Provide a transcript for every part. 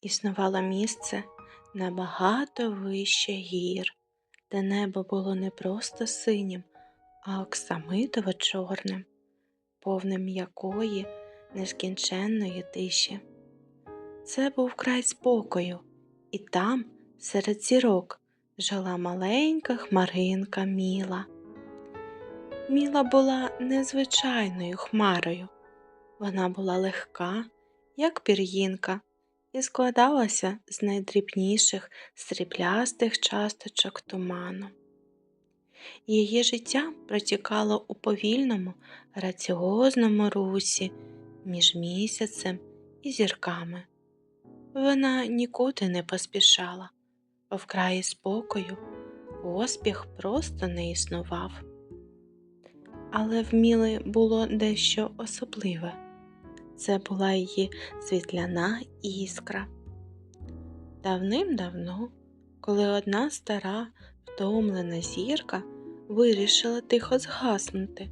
існувало місце набагато вище гір, де небо було не просто синім, а оксамитово чорним, повним м'якої, нескінченної тиші. Це був край спокою, і там, серед зірок, жила маленька хмаринка Міла. Міла була незвичайною хмарою. Вона була легка, як пір'їнка, і складалася з найдрібніших сріблястих часточок туману. Її життя протікало у повільному, раціозному русі між місяцем і зірками. Вона нікуди не поспішала, бо в спокою поспіх просто не існував. Але в Міли було дещо особливе. Це була її світляна іскра. Давним-давно, коли одна стара, втомлена зірка вирішила тихо згаснути,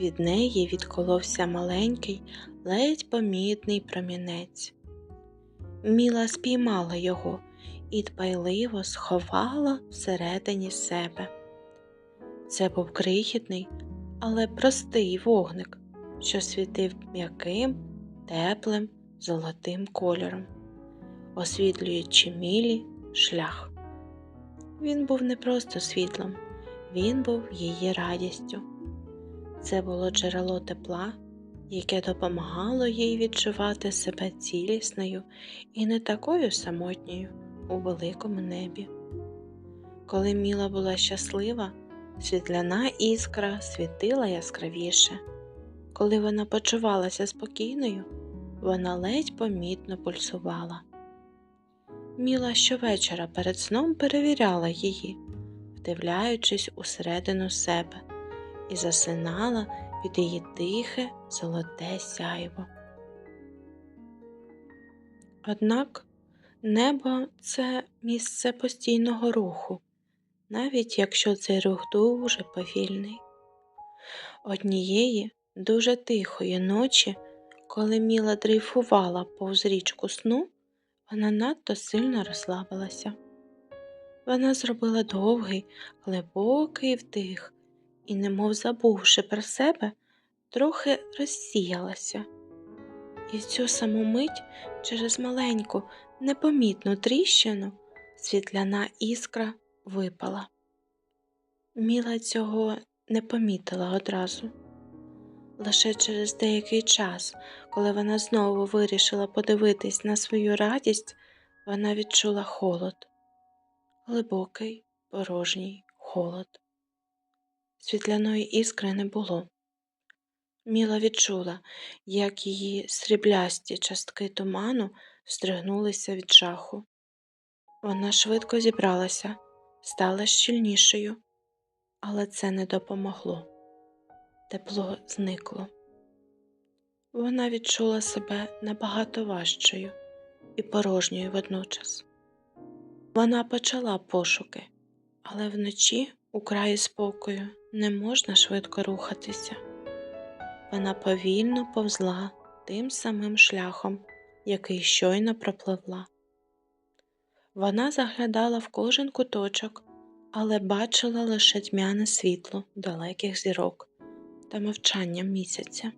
від неї відколовся маленький, ледь помітний промінець. Міла спіймала його і дбайливо сховала всередині себе. Це був крихітний, але простий вогник, що світив м'яким, теплим, золотим кольором, освітлюючи мілі шлях. Він був не просто світлом, він був її радістю. Це було джерело тепла, яке допомагало їй відчувати себе цілісною і не такою самотньою у великому небі. Коли Міла була щаслива, світляна іскра світила яскравіше. Коли вона почувалася спокійною, вона ледь помітно пульсувала. Міла щовечора перед сном перевіряла її, вдивляючись усередину себе, і засинала під її тихе золоте сяйво. Однак небо це місце постійного руху, навіть якщо цей рух дуже повільний. Однієї дуже тихої ночі, коли Міла дрейфувала повз річку сну, вона надто сильно розслабилася. Вона зробила довгий, глибокий вдих і, немов забувши про себе, трохи розсіялася. І в цю саму мить через маленьку, непомітну тріщину світляна іскра випала. Міла цього не помітила одразу. Лише через деякий час, коли вона знову вирішила подивитись на свою радість, вона відчула холод, глибокий, порожній холод. Світляної іскри не було. Міла відчула, як її сріблясті частки туману стригнулися від жаху. Вона швидко зібралася, стала щільнішою, але це не допомогло. Тепло зникло. Вона відчула себе набагато важчою і порожньою водночас. Вона почала пошуки, але вночі у краї спокою не можна швидко рухатися. Вона повільно повзла тим самим шляхом, який щойно пропливла. Вона заглядала в кожен куточок, але бачила лише тьмяне світло далеких зірок та мовчання місяця.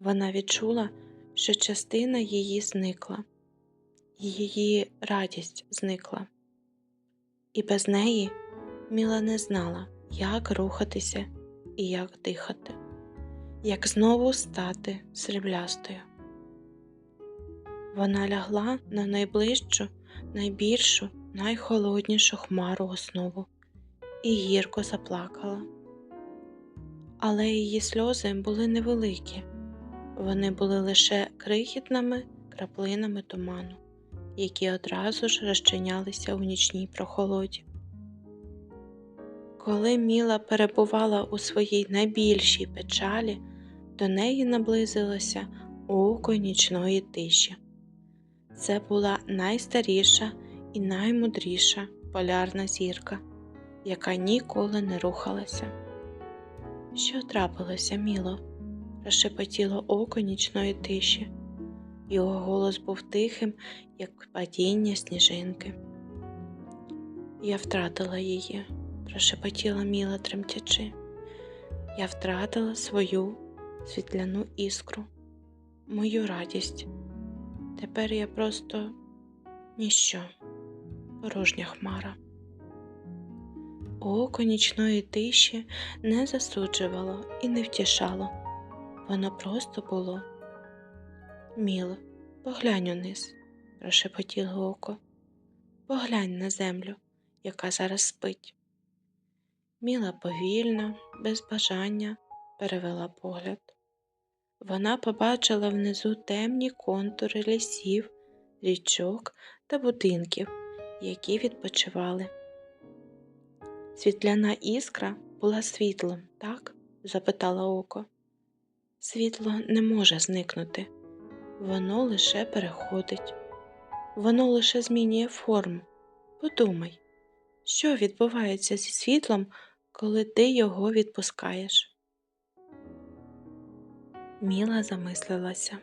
Вона відчула, що частина її зникла, її радість зникла, і без неї Міла не знала, як рухатися і як дихати, як знову стати сріблястою. Вона лягла на найближчу, найбільшу, найхолоднішу хмару основу і гірко заплакала. Але її сльози були невеликі, вони були лише крихітними краплинами туману, які одразу ж розчинялися у нічній прохолоді. Коли Міла перебувала у своїй найбільшій печалі, до неї наблизилося око нічної тиші. Це була найстаріша і наймудріша полярна зірка, яка ніколи не рухалася. Що трапилося, Міло? прошепотіло око нічної тиші. Його голос був тихим, як падіння сніжинки. Я втратила її, прошепотіла Міла тремтячи. Я втратила свою світляну іскру, мою радість. Тепер я просто ніщо, порожня хмара. Око нічної тиші не засуджувало і не втішало. Воно просто було. Міло, поглянь униз, прошепотіло око. Поглянь на землю, яка зараз спить. Міла повільно, без бажання перевела погляд. Вона побачила внизу темні контури лісів, річок та будинків, які відпочивали. Світляна іскра була світлом, так? запитала око. Світло не може зникнути, воно лише переходить, воно лише змінює форму. Подумай, що відбувається зі світлом, коли ти його відпускаєш? Міла замислилася.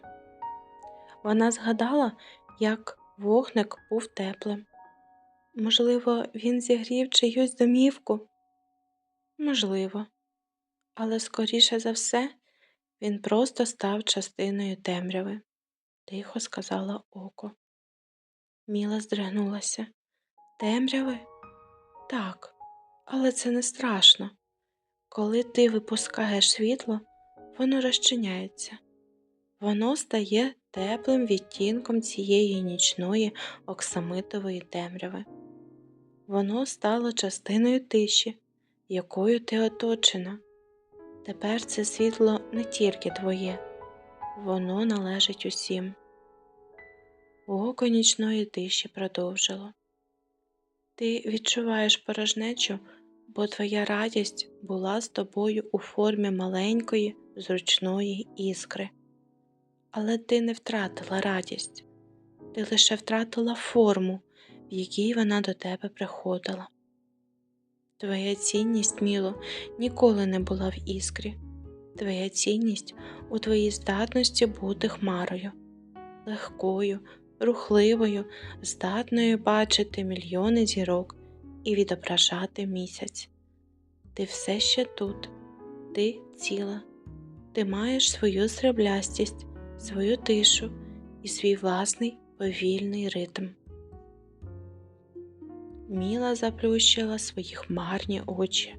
Вона згадала, як вогник був теплим. Можливо, він зігрів чиюсь домівку? Можливо, але скоріше за все він просто став частиною темряви, тихо сказала око. Міла здригнулася. Темряви? Так, але це не страшно. Коли ти випускаєш світло, воно розчиняється. Воно стає теплим відтінком цієї нічної оксамитової темряви. Воно стало частиною тиші, якою ти оточена. Тепер це світло не тільки твоє, воно належить усім. Око нічної тиші продовжило. Ти відчуваєш порожнечу, бо твоя радість була з тобою у формі маленької, зручної іскри. Але ти не втратила радість, ти лише втратила форму, в якій вона до тебе приходила. Твоя цінність, міло, ніколи не була в іскрі. Твоя цінність у твоїй здатності бути хмарою, легкою, рухливою, здатною бачити мільйони зірок і відображати місяць. Ти все ще тут, ти ціла, ти маєш свою сріблястість, свою тишу і свій власний повільний ритм. Міла заплющила свої хмарні очі.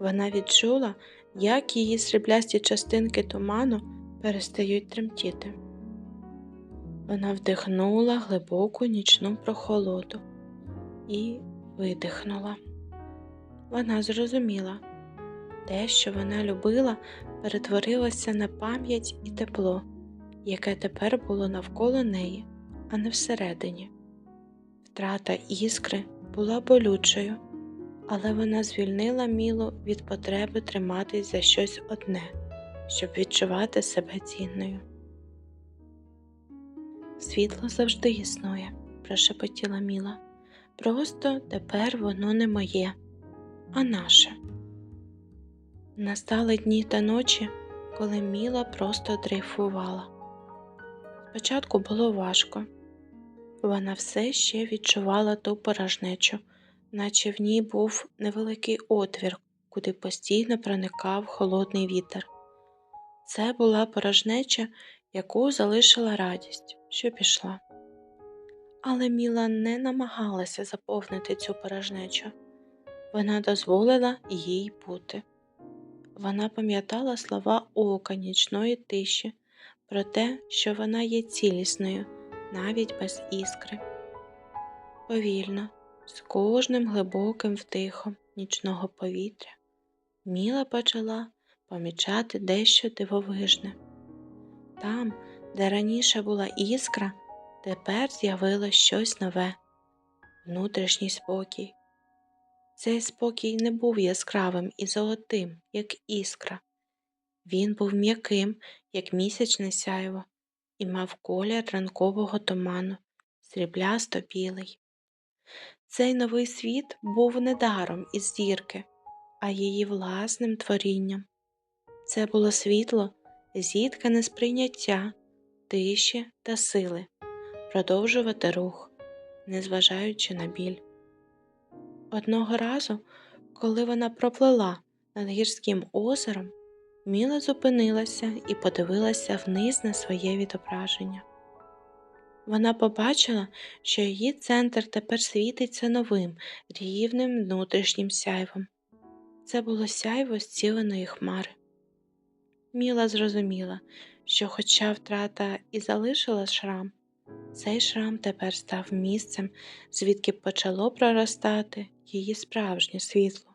Вона відчула, як її сріблясті частинки туману перестають тремтіти. Вона вдихнула глибоку нічну прохолоду і видихнула. Вона зрозуміла, те, що вона любила, перетворилося на пам'ять і тепло, яке тепер було навколо неї, а не всередині. Втрата іскри була болючою, але вона звільнила Мілу від потреби триматись за щось одне, щоб відчувати себе цінною. Світло завжди існує, прошепотіла Міла. Просто тепер воно не моє, а наше. Настали дні та ночі, коли Міла просто дрейфувала. Спочатку було важко. Вона все ще відчувала ту порожнечу, наче в ній був невеликий отвір, куди постійно проникав холодний вітер. Це була порожнеча, яку залишила радість, що пішла. Але Міла не намагалася заповнити цю порожнечу. Вона дозволила їй бути. Вона пам'ятала слова ока нічної тиші про те, що вона є цілісною навіть без іскри. Повільно, з кожним глибоким вдихом нічного повітря, Міла почала помічати дещо дивовижне. Там, де раніше була іскра, тепер з'явилось щось нове, внутрішній спокій. Цей спокій не був яскравим і золотим, як іскра. Він був м'яким, як місячне сяйво, і мав колір ранкового туману, сріблясто білий. Цей новий світ був не даром із зірки, а її власним творінням. Це було світло, зіткане сприйняття, тиші та сили продовжувати рух, незважаючи на біль. Одного разу, коли вона проплила над гірським озером, Міла зупинилася і подивилася вниз на своє відображення. Вона побачила, що її центр тепер світиться новим, рівним внутрішнім сяйвом. Це було сяйво зціленої хмари. Міла зрозуміла, що, хоча втрата і залишила шрам, цей шрам тепер став місцем, звідки почало проростати її справжнє світло.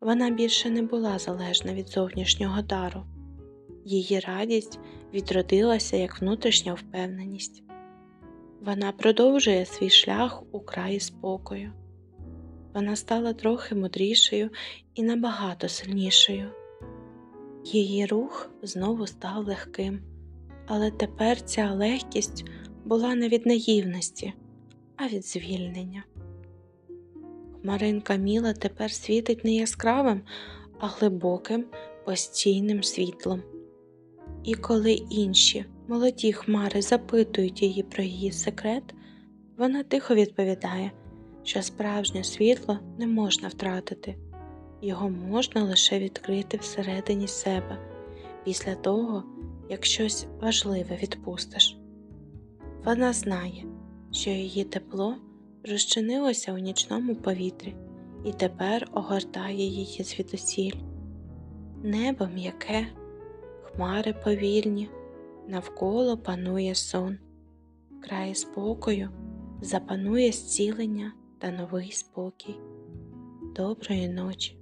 Вона більше не була залежна від зовнішнього дару. Її радість відродилася як внутрішня впевненість. Вона продовжує свій шлях у краї спокою. Вона стала трохи мудрішою і набагато сильнішою. Її рух знову став легким, але тепер ця легкість була не від наївності, а від звільнення. Хмаринка Міла тепер світить не яскравим, а глибоким, постійним світлом. І коли інші молоді хмари запитують її про її секрет, вона тихо відповідає, що справжнє світло не можна втратити, його можна лише відкрити всередині себе після того, як щось важливе відпустиш. Вона знає, що її тепло розчинилося у нічному повітрі і тепер огортає її звідусіль. Небо м'яке, хмари повільні, навколо панує сон, в краї спокою запанує зцілення та новий спокій. Доброї ночі!